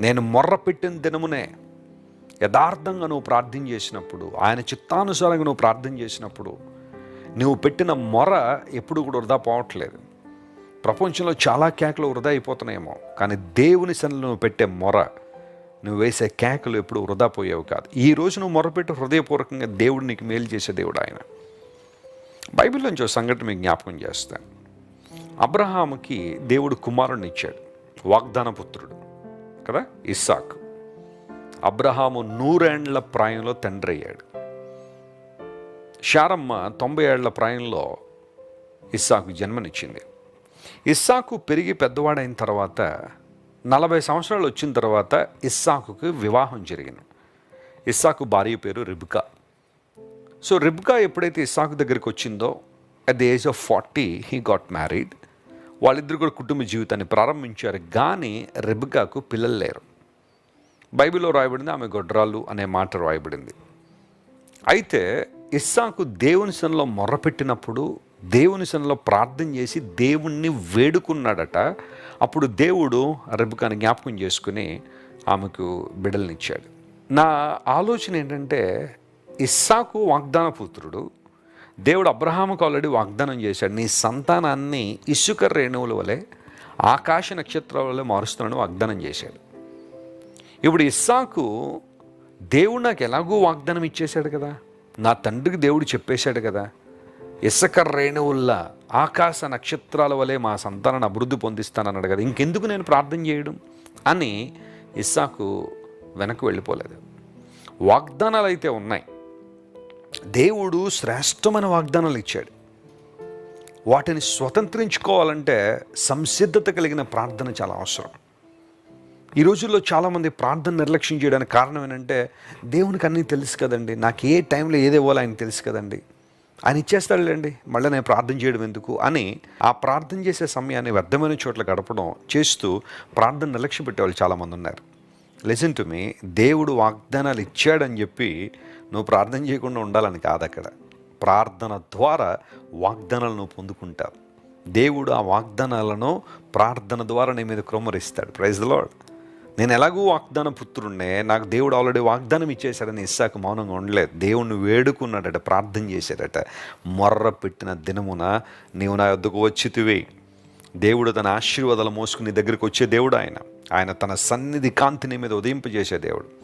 నేను మొర్ర పెట్టిన దినమునే యథార్థంగా నువ్వు ప్రార్థన చేసినప్పుడు ఆయన చిత్తానుసారంగా నువ్వు ప్రార్థన చేసినప్పుడు నువ్వు పెట్టిన మొర ఎప్పుడు కూడా వృధా పోవట్లేదు. ప్రపంచంలో చాలా కేకలు వృధా అయిపోతున్నాయేమో కానీ దేవుని సన్నిలో నువ్వు పెట్టే మొర నువ్వు వేసే కేకలు ఎప్పుడు వృధా పోయేవి కాదు. ఈ రోజు నువ్వు మొరపెట్టి హృదయపూర్వకంగా దేవుడు నీకు మేలు చేసే దేవుడు ఆయన. బైబిల్లోంచి ఒక సంఘటన మీకు జ్ఞాపకం చేస్తాను. అబ్రహాముకి దేవుడు కుమారుణ్ణి ఇచ్చాడు వాగ్దాన పుత్రుడు కదా ఇస్సాక్. అబ్రహాము నూరేండ్ల ప్రాయంలో తండ్రి అయ్యాడు శారమ్మ తొంభై ఏళ్ళ ప్రాయంలో ఇస్సాకు జన్మనిచ్చింది. ఇస్సాకు పెరిగి పెద్దవాడైన తర్వాత నలభై సంవత్సరాలు వచ్చిన తర్వాత ఇస్సాకుకి వివాహం జరిగింది. ఇస్సాకు భార్య పేరు రిబ్కా. సో రిబ్కా ఎప్పుడైతే ఇస్సాకు దగ్గరికి వచ్చిందో at the age of forty he got married. వాళ్ళిద్దరు కూడా కుటుంబ జీవితాన్ని ప్రారంభించారు కానీ రిబ్కాకు పిల్లలు లేరు. బైబిల్లో రాయబడింది ఆమె గొడ్రాలు అనే మాట రాయబడింది. అయితే ఇస్సాకు దేవుని సన్నిలో మొర్రపెట్టినప్పుడు దేవుని సెనలో ప్రార్థన చేసి దేవుణ్ణి వేడుకున్నాడట. అప్పుడు దేవుడు రెబుకాని జ్ఞాపకం చేసుకుని ఆమెకు బిడ్డలనిచ్చాడు నా ఆలోచన ఏంటంటే ఇస్సాకు వాగ్దాన పుత్రుడు దేవుడు అబ్రహాముకు ఆల్రెడీ వాగ్దానం చేశాడు నీ సంతానాన్ని ఇసుక రేణువుల వలె ఆకాశ నక్షత్రాల వలె మారుస్తున్నాను వాగ్దానం చేశాడు. ఇప్పుడు ఇస్సాకు దేవుడు నాకు ఎలాగో వాగ్దానం ఇచ్చేశాడు కదా? నా తండ్రికి దేవుడు చెప్పేశాడు కదా ఇసుక రేణువుల్లా ఆకాశ నక్షత్రాల వలె మా సంతానాన్ని అభివృద్ధి పొందిస్తానన్నాడు కదా ఇంకెందుకు నేను ప్రార్థన చేయడం? అని ఇస్సాకు వెనక్కి వెళ్ళిపోలేదు. వాగ్దానాలు అయితే ఉన్నాయి. దేవుడు శ్రేష్టమైన వాగ్దానాలు ఇచ్చాడు. వాటిని స్వతంత్రించుకోవాలంటే సంసిద్ధత కలిగిన ప్రార్థన చాలా అవసరం. ఈ రోజుల్లో చాలామంది ప్రార్థన నిర్లక్ష్యం చేయడానికి కారణం ఏంటంటే దేవునికి అన్నీ తెలుసు కదండి. నాకు ఏ టైంలో ఏది ఇవ్వాలో ఆయన తెలుసు కదండి. ఆయన ఇచ్చేస్తాడులేండి మళ్ళీ నేను ప్రార్థన చేయడం ఎందుకు అని ఆ ప్రార్థన చేసే సమయాన్ని వ్యర్థమైన చోట్ల గడపడం చేస్తూ ప్రార్థన నిర్లక్ష్యం పెట్టేవాళ్ళు చాలామంది ఉన్నారు. లిసన్ టు మీ దేవుడు వాగ్దానాలు ఇచ్చాడని చెప్పి నువ్వు ప్రార్థన చేయకుండా ఉండాలని కాదు అక్కడ. ప్రార్థన ద్వారా వాగ్దానాలను నువ్వు పొందుకుంటావు. దేవుడు ఆ వాగ్దానాలను ప్రార్థన ద్వారా నీ మీద క్రమరిస్తాడు. ప్రైజ్ లోడ్ లాడ్ నేను ఎలాగూ వాగ్దాన పుత్రుడినే నాకు దేవుడు ఆల్రెడీ వాగ్దానం ఇచ్చేశాడని ఇస్సాకు మౌనంగా ఉండలేదు. దేవుణ్ణి వేడుకున్నాడట ప్రార్థన చేశాడట. మొర్ర పెట్టిన దినమున నీవు నా వద్దకు వచ్చితివి దేవుడు తన ఆశీర్వాదాలు మోసుకుని దగ్గరికి వచ్చే దేవుడు ఆయన. ఆయన తన సన్నిధి కాంతిని మీద ఉదయింపజేసే దేవుడు.